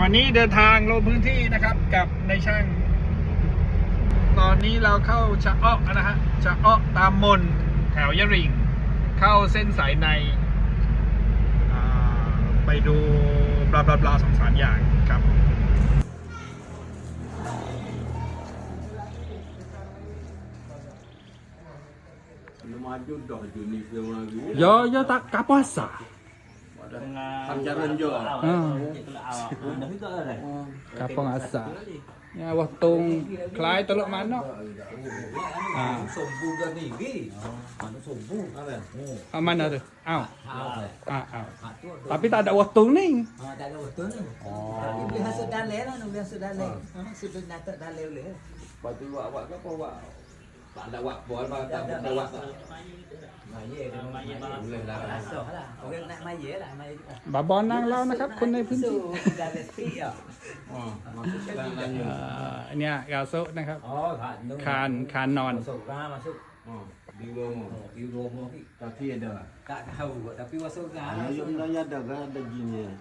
วันนี้เดินทางลงพื้นที่นะครับกับในช่าง ตอนนี้เราเข้าชะอ้อนะฮะชะอ้อตามมนแถวยะริง เข้าเส้นสายใน ไปดูบลาบลาบลาสองสามอย่างครับ ยอยอตะกาปาสา kampung Kapong Asa. Ya waktu klai teluk mana? Ah. ini. Mana sombu? Ah mana tu? Au. Ah, ah Tapi tak ada waktu ni. Ah tak ada waktu ni. Oh. Tapi biasa dalai lah, biasa hasut ah sudah nak tak dalai boleh. Batu awak ke apa awak? ปันตะวบอยมาตะวะมาเบาบอนนั่งเล่านะครับคนในพื้นที่เอ๋อเนี่ยกาโซนะครับคานคานนอนดิพี่เดอร์าพี่ว่าสุกานะยมน้อยเดอก็เด็กยิ่เนี่ยะ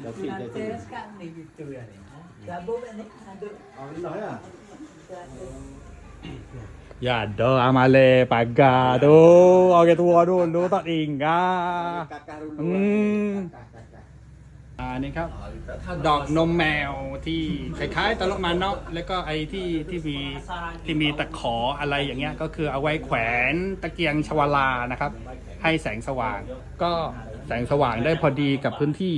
เดอร์ตัวนี้ตวนอันนี้ออี่ร้อยอ่ะ y a า o amale pagado. Oke t u w ว dulu t ดู t i อ g g a l Hmm. อันนี้ครับดอกนมแมวที่คล้ายๆตลกมันเนาะแล้วก็ไอ้ที่ที่มีที่มีตะขออะไรอย่างเงี้ยก็คือเอาไว้แขวนตะเกียงชวลานะครับ ให้แสงสว่าง ก็แสงสว่างได้พอดีกับพื้นที่